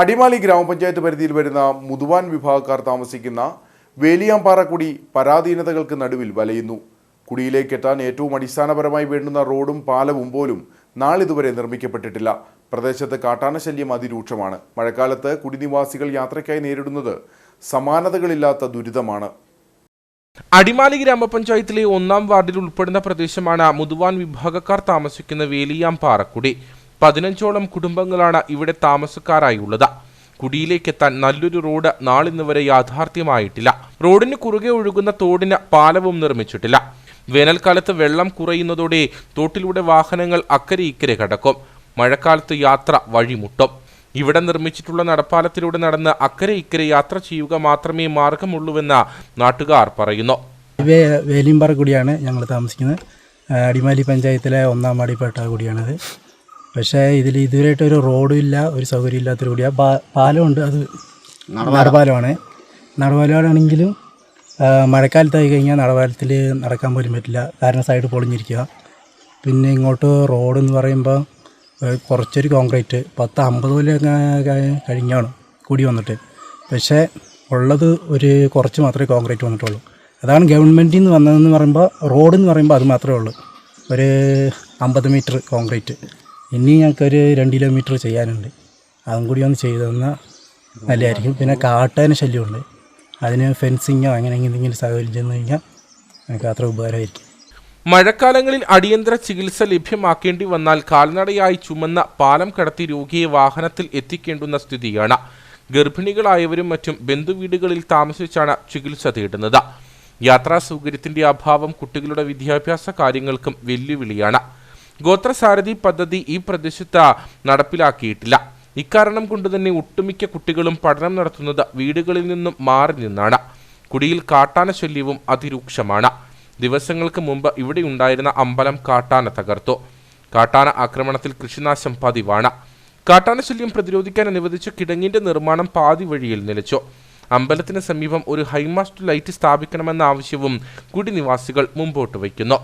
അടിമാലി ഗ്രാമപഞ്ചായത്ത് പരിധിയിൽ വരുന്ന മുതുവാൻ വിഭാഗക്കാർ താമസിക്കുന്ന വേലിയാമ്പാറ കുടി പരാധീനതകൾക്ക് നടുവിൽ വലയുന്നു. കുടിയിലേക്ക് എത്താൻ ഏറ്റവും അടിസ്ഥാനപരമായി വേണ്ടുന്ന റോഡും പാലവും പോലും നാളിതുവരെ നിർമ്മിക്കപ്പെട്ടിട്ടില്ല. പ്രദേശത്ത് കാട്ടാനശല്യം അതിരൂക്ഷമാണ്. മഴക്കാലത്ത് കുടിനിവാസികൾ യാത്രയ്ക്കായി നേരിടുന്നത് സമാനതകളില്ലാത്ത ദുരിതമാണ്. അടിമാലി ഗ്രാമപഞ്ചായത്തിലെ ഒന്നാം വാർഡിൽ ഉൾപ്പെടുന്ന പ്രദേശമാണ് മുതുവാൻ വിഭാഗക്കാർ താമസിക്കുന്ന വേലിയാം പാറക്കുടി പതിനഞ്ചോളം കുടുംബങ്ങളാണ് ഇവിടെ താമസക്കാരായി താമസക്കാരായുള്ളത്. കുടിയിലേക്കെത്താൻ നല്ലൊരു റോഡ് നാളിന്ന് വരെ യാഥാർത്ഥ്യമായിട്ടില്ല. റോഡിന് കുറുകെ ഒഴുകുന്ന തോടിന് പാലവും നിർമ്മിച്ചിട്ടില്ല. വേനൽക്കാലത്ത് വെള്ളം കുറയുന്നതോടെ തോട്ടിലൂടെ വാഹനങ്ങൾ അക്കരെ ഇക്കരെ കടക്കും. മഴക്കാലത്ത് യാത്ര വഴിമുട്ടും. ഇവിടെ നിർമ്മിച്ചിട്ടുള്ള നടപ്പാലത്തിലൂടെ നടന്ന് അക്കരെ ഇക്കരെ യാത്ര ചെയ്യുക മാത്രമേ മാർഗമുള്ളൂവെന്ന് നാട്ടുകാർ പറയുന്നു. വേ വേലിയമ്പാറ കൂടിയാണ് ഞങ്ങൾ താമസിക്കുന്നത്. അടിമാലി പഞ്ചായത്തിലെ ഒന്നാം വാടിപ്പെട്ട കൂടിയാണിത്. പക്ഷേ ഇതിൽ ഇതുവരെയായിട്ട് ഒരു റോഡും ഇല്ല ഒരു സൗകര്യം ഇല്ലാത്തൊരു കൂടിയാണ് പാലമുണ്ട് അത് നടപാലമാണ് നടപാലമാണെങ്കിലും മഴക്കാലത്തായി കഴിഞ്ഞാൽ നടപാലത്തിൽ നടക്കാൻ പോലും പറ്റില്ല. കാരണം സൈഡ് പൊളിഞ്ഞിരിക്കുക. പിന്നെ ഇങ്ങോട്ട് റോഡ് എന്ന് പറയുമ്പോൾ കുറച്ചൊരു കോൺക്രീറ്റ് പത്ത് അമ്പത് കൊല്ലം കഴിഞ്ഞാണ് കൂടി വന്നിട്ട്. പക്ഷേ ഉള്ളത് ഒരു കുറച്ച് മാത്രമേ കോൺക്രീറ്റ് വന്നിട്ടുള്ളൂ. അതാണ് ഗവൺമെന്റിൽ നിന്ന് വന്നതെന്ന് പറയുമ്പോൾ റോഡെന്ന് പറയുമ്പോൾ അത് മാത്രമേ ഉള്ളൂ. ഒരു അമ്പത് മീറ്റർ കോൺക്രീറ്റ്. ഇനി ഞങ്ങൾക്കൊരു രണ്ട് കിലോമീറ്റർ ചെയ്യാനുണ്ട്. അതും കൂടി ഒന്ന് ചെയ്തു തന്നാൽ നല്ലതായിരിക്കും. പിന്നെ കാട്ടാന ശല്യമുണ്ട്. അതിന് ഫെൻസിങ്ങോ അങ്ങനെ എന്തെങ്കിലും സൗകര്യം കഴിഞ്ഞാൽ ഞങ്ങൾക്ക് അത്ര ഉപകാരമായിരിക്കും. മഴക്കാലങ്ങളിൽ അടിയന്തര ചികിത്സ ലഭ്യമാക്കേണ്ടി വന്നാൽ കാൽനടയായി ചുമന്ന പാലം കടത്തി രോഗിയെ വാഹനത്തിൽ എത്തിക്കേണ്ടുന്ന സ്ഥിതിയാണ്. ഗർഭിണികളായവരും മറ്റും ബന്ധുവീടുകളിൽ താമസിച്ചാണ് ചികിത്സ തേടുന്നത്. യാത്രാ സൗകര്യത്തിന്റെ അഭാവം കുട്ടികളുടെ വിദ്യാഭ്യാസ കാര്യങ്ങൾക്കും വെല്ലുവിളിയാണ്. ഗോത്രസാരഥി പദ്ധതി ഈ പ്രദേശത്ത് നടപ്പിലാക്കിയിട്ടില്ല. ഇക്കാരണം കൊണ്ട് തന്നെ ഒട്ടുമിക്ക കുട്ടികളും പഠനം നടത്തുന്നത് വീടുകളിൽ നിന്നും മാറി നിന്നാണ്. കുടിയിൽ കാട്ടാന ശല്യവും അതിരൂക്ഷമാണ്. ദിവസങ്ങൾക്ക് മുമ്പ് ഇവിടെ ഉണ്ടായിരുന്ന അമ്പലം കാട്ടാന തകർത്തു. കാട്ടാന ആക്രമണത്തിൽ കൃഷിനാശം പതിവാണ്. കാട്ടാന ശല്യം പ്രതിരോധിക്കാൻ അനുവദിച്ച കിടങ്ങിന്റെ നിർമ്മാണം പാതി വഴിയിൽ നിലച്ചു. അമ്പലത്തിന് സമീപം ഒരു ഹൈമാസ്റ്റ് ലൈറ്റ് സ്ഥാപിക്കണമെന്ന ആവശ്യവും കുടിനിവാസികൾ മുമ്പോട്ട് വയ്ക്കുന്നു.